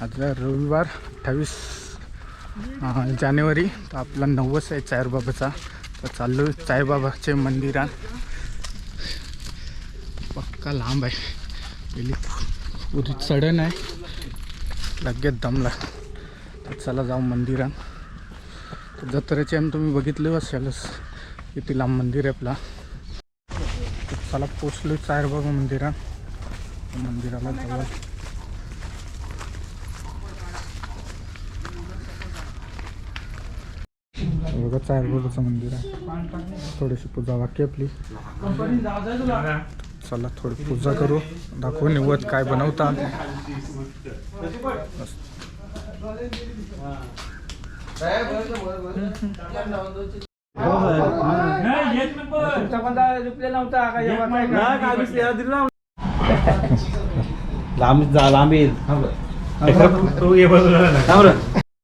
आज रविवार अठ्ठावीस जानेवारी. तर आपला नवस आहे चायरबाबाचा. तर चाललो साईबाबाचे मंदिरात. पक्का लांब आहे. गेली उरी चढण आहे. लगेच दमला. तर चला जाऊ मंदिरात. जत्रेचे आम्ही तुम्ही बघितले असेलच किती लांब मंदिर आहे आपला. चला पोचलो चायरबाबा मंदिरात. मंदिराला जवळ बघा चायरबाबाचं मंदिर आहे. थोडीशी पूजा वाक्य आपली. चला थोडी पूजा करू. दाखवू निवत काय बनवता? लांब जा लांब येईल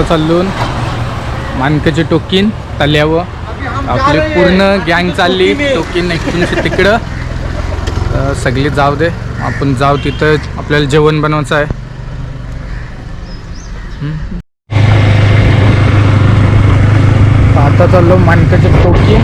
आता चाललो मानकाची टोकीन तल्यावर आपली पूर्ण गँग चालली टोकीन एकूणशे तिकडं. सगळे सगळी जाऊ दे. आपण जाऊ तिथं आपल्याला जेवण बनवायचं आहे. आता चाललो मानकाची टोकी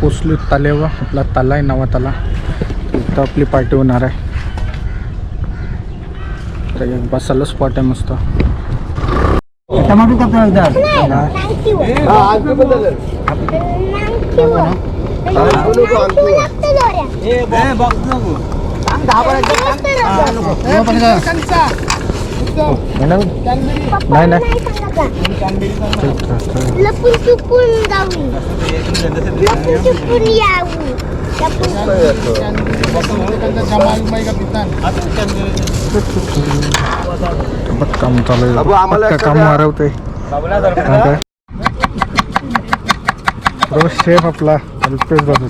पोचलो तल्यावर आपला तला आहे नवा तला. इथं आपली पार्टी होणार आहे. तर एक बसायला स्पॉट आहे मस्त. नाही नाही लपून चुपून जाऊ लपून चुपून यावं लपून बघ काम चालू आहे पक्का काम मारवते रोज शेफ आपला अल्पेश बाबू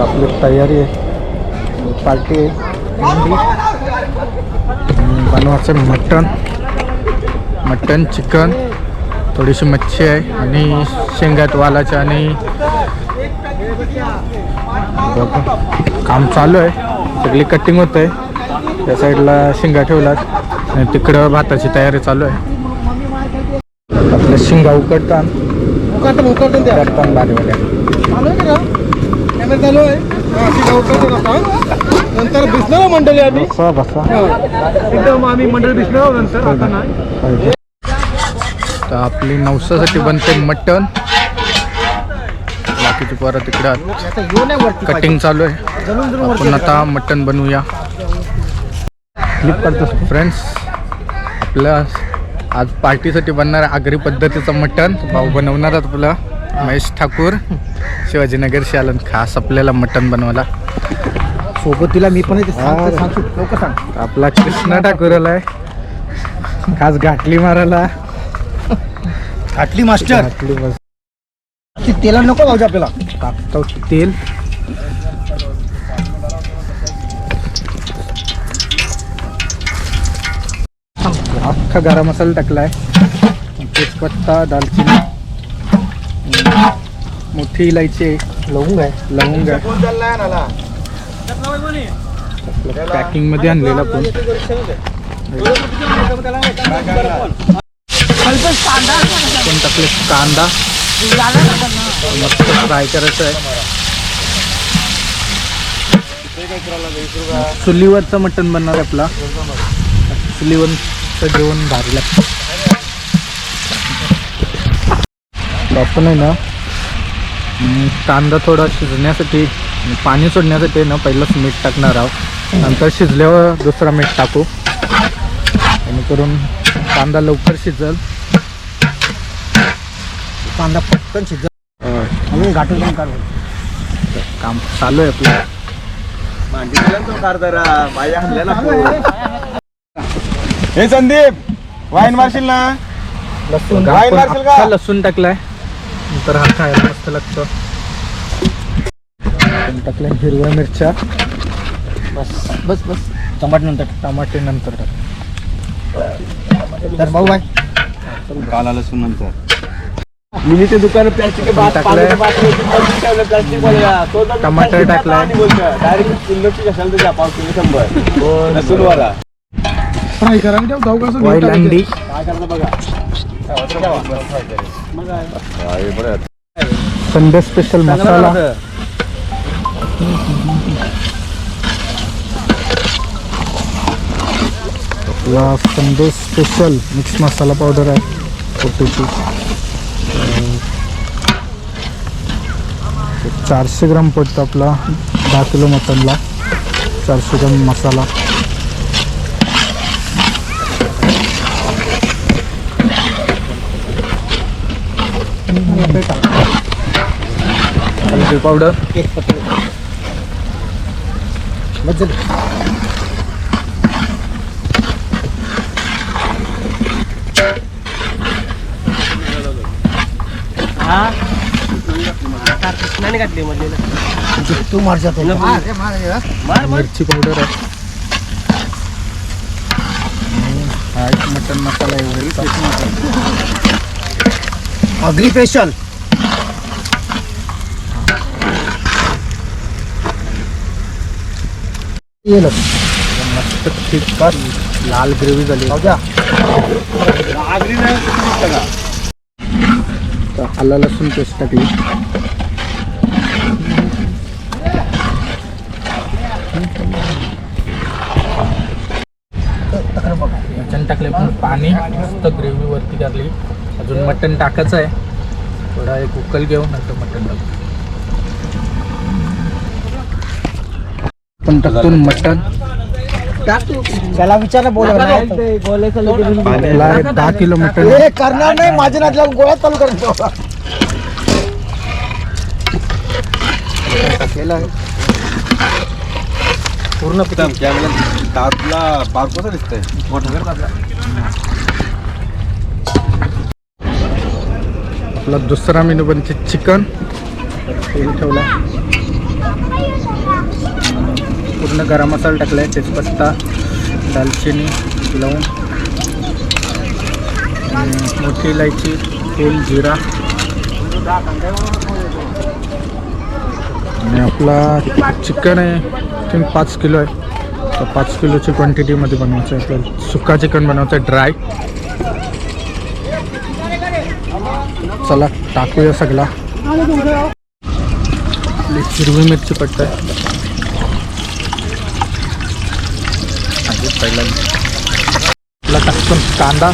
आपली तयारी आहे. पार्टी आहे. बनवायचं मटण. Mutton chicken. थोडीशी मच्छी आहे. आणि शेंगात वालाच्या आणि काम चालू आहे. सगळी कटिंग होत आहे त्या साईडला शेंगा ठेवलात. आणि तिकडं भाताची तयारी चालू आहे. शेंगा उकडतात करतात भारीवाल्या चालू आहे हा, ती गाव करतो आता. नंतर मंडळी आम्ही. बसा बसा. एकदम आम्ही मंडळ नंतर आता नाही. पाहिजे. तर आपली नवसासाठी बनते मटण. बाकीची परत तिकडं कटिंग चालू आहे. आपण आता मटण बनवूया. क्लिप करतो फ्रेंड्स आपलं आज पार्टीसाठी बनणार आगरी पद्धतीचं मटण. भाऊ बनवणार आपला. महेश ठाकूर शिवाजीनगर शालन. खास आपल्याला मटण बनवायला. सोबतीला मी पण येते. सांग सांग लवकर सांग. आपला कृष्णा ठाकूर आलाय खास घाटली मारायला. घाटली मास्टर. घाटली बस ती तेला नको भाऊजी आपल्याला. टाकतो तेल. अख्खा गरम मसाला टाकलाय. तेजपत्ता दालचिनी मोठी इलायची आहे, लवंग आहे. लवंग आहे पॅकिंगमध्ये आणलेला पण पण टाकले? कांदा. मस्त फ्राय करायचं आहे. चुलीवरचं मटण बनणार आहे आपला. चुलीवरचं जेवण भारी लागतं. आपण आहे ना? कांदा थोडा शिजण्यासाठी पाणी सोडण्यासाठी ना पहिलंच मीठ टाकणार आहोत. नंतर शिजल्यावर दुसरा मीठ टाकू. जेणेकरून कांदा लवकर शिजल. कांदा पटकन शिजल. म्हणून गाठून पण काढू. काम चालू आहे आपलं. हे संदीप वाईन मारशील ना? लसूण आपण मारशील का? अख्खा लसूण टाकलाय. नंतर हा खायला मस्त लागतं. टाकल्या हिरव्या मिरच्या. बस बस बस. टमाट नंतर टमाटे नंतर टाक. तर भाऊ बाय. काला लसूण नंतर. मिनी ते दुकान प्लास्टिक टाकलंय. टमाटर टाकलाय. डायरेक्ट किलो कशाला तुझ्या पाव किलो शंभर. लसूण वाला फ्राय करा आणि ठेव, जाऊ कसं ऑइल अंडी. काय करणार बघा? संडे स्पेशल मसाला. आपला संडे स्पेशल मिक्स मसाला पावडर आहे फोटोची चारशे ग्राम पडतो आपला दहा किलो मटनला. चारशे ग्राम मसाला. हळदी पावडर एक पत्र बस झालं. तू मार जातो मिरची पावडर आहे हा एक मटन मसाला एवढे अग्री स्पेशल मस्त तिखट लाल ग्रेव्ही झाली. हो तर आला लसूण पेस्ट टाकली मटण टाकले पण पाणी. मस्त ग्रेव्ही वरती टाकली अजून मटण टाकायचं आहे. थोडा एक उकल घेऊन नंतर मटण टाकू. पण टाकतो मटण. त्याला विचारलं बोल दहा किलो मटण. हे करणार नाही माझ्या नातला गोळ्या चालू करतो पूर्ण तारला बार कसं दिसतंय. आपला दुसरा मेनू बनते चिकन. तेल ठेवला. पूर्ण गरम मसाला टाकलाय तेजपत्ता दालचिनी लवंग मोठी इलायची तेल जिरा. आणि आपला चिकन आहे थिंक पाच किलो आहे. तर पाच किलोची क्वांटिटीमध्ये बनवायचं आहे. आपल्याला सुका चिकन बनवायचं आहे ड्राय चला टाकूया सगळा आपली हिरवी मिरची पट्ट आहे आधी पहिला। आपला टाकतो कांदा।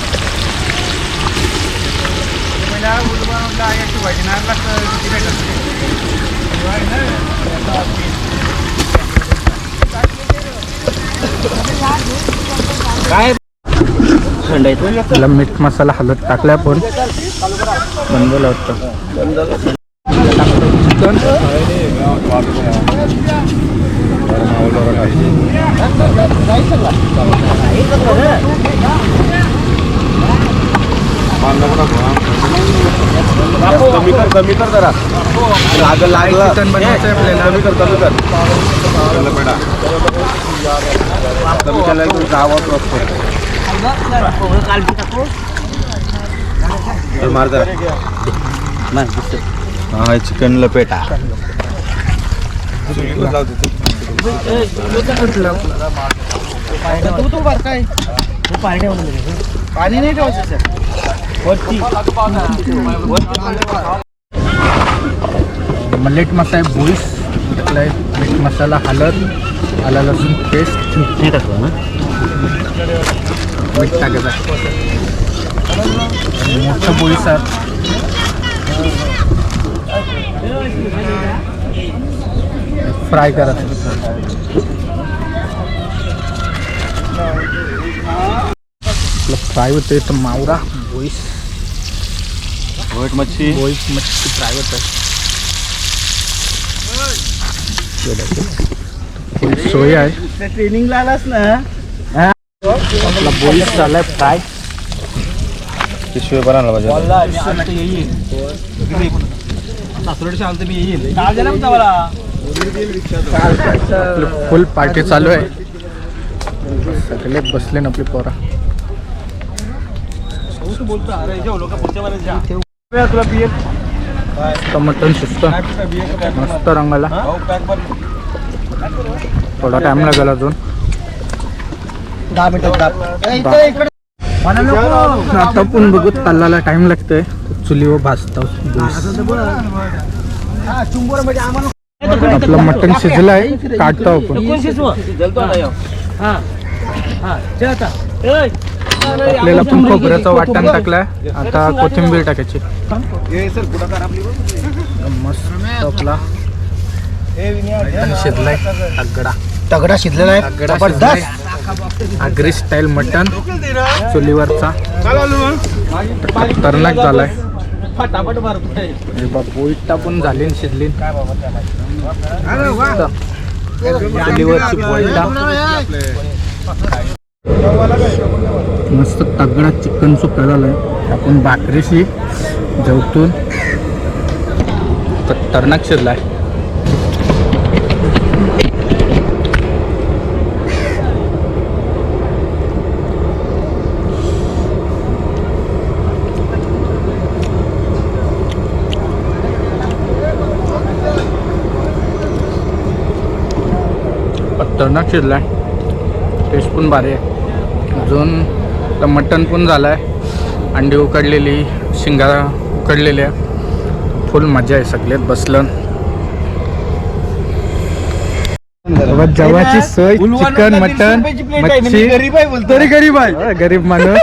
त्याला मीठ मसाला हलत टाकला आपण. बनवलं वाटतं. चिकन कमी कर कमी कर जरा. लागल. लागला चिकन बनवायचं आपल्याला. कमी कर कमी कर. कमी केला तर गावात हा हे चिकन लपेटा पाणी नाही ठेवायचं सर मलेट मसाला आहे बोईस मीठ मसाला हळद आला लसूण पेस्ट नाही टाकलं ना? मीठ टाकायचं आहे मोठं बोईस आहे फ्राय करायचं आपलं फ्राय होतं तर मावरा बोईस. व्हाईट मच्छी. बोईस मच्छी फ्राय होतं. सोय आहे. ट्रेनिंगला आलास ना? आपला बोईस झालाय फ्राय पिशवी बनायला पाहिजे. आपलं फुल पार्टी चालू आहे. सगळे बसले ना आपली पोरा. मस्त मटन शिस्त. मस्त रंगाला. थोडा टाइम लागेल अजून. दहा मिनिटं आता पण बघू तालाला टाइम लागतोय. चुलीवर भाजतो. आपलं मटन शिजलंय. काढतो आपण. आपल्याला पण खोबऱ्याचं वाटण टाकलंय. आता कोथिंबीर टाकायची. मस्त आपला. मटण शिजलाय. तगडा. तगडा शिजलेला आहे. जबरदस्त. आगरी स्टाईल मटन चुलीवरचा. खतरनाक झालाय. फटाफट मारतोय टाकून झाली शिजली मस्त. चुलीवरची बोईटा मस्त तगडा चिकन सुका झालाय आपण भाकरीशी जेवतून. खतरनाक शिजलाय. खतरनाक शिजलाय टेस्ट पण भारी आहे. अजून तर मटण पण झालं आहे अंडी उकडलेली शिंगारा उकडलेल्या. फुल मजा आहे सगळ्यात बसलं. जेवायची सोय चिकन मटन मच्छी गरीब आहे बोलतो तरी गरीब आहे गरीब माणूस.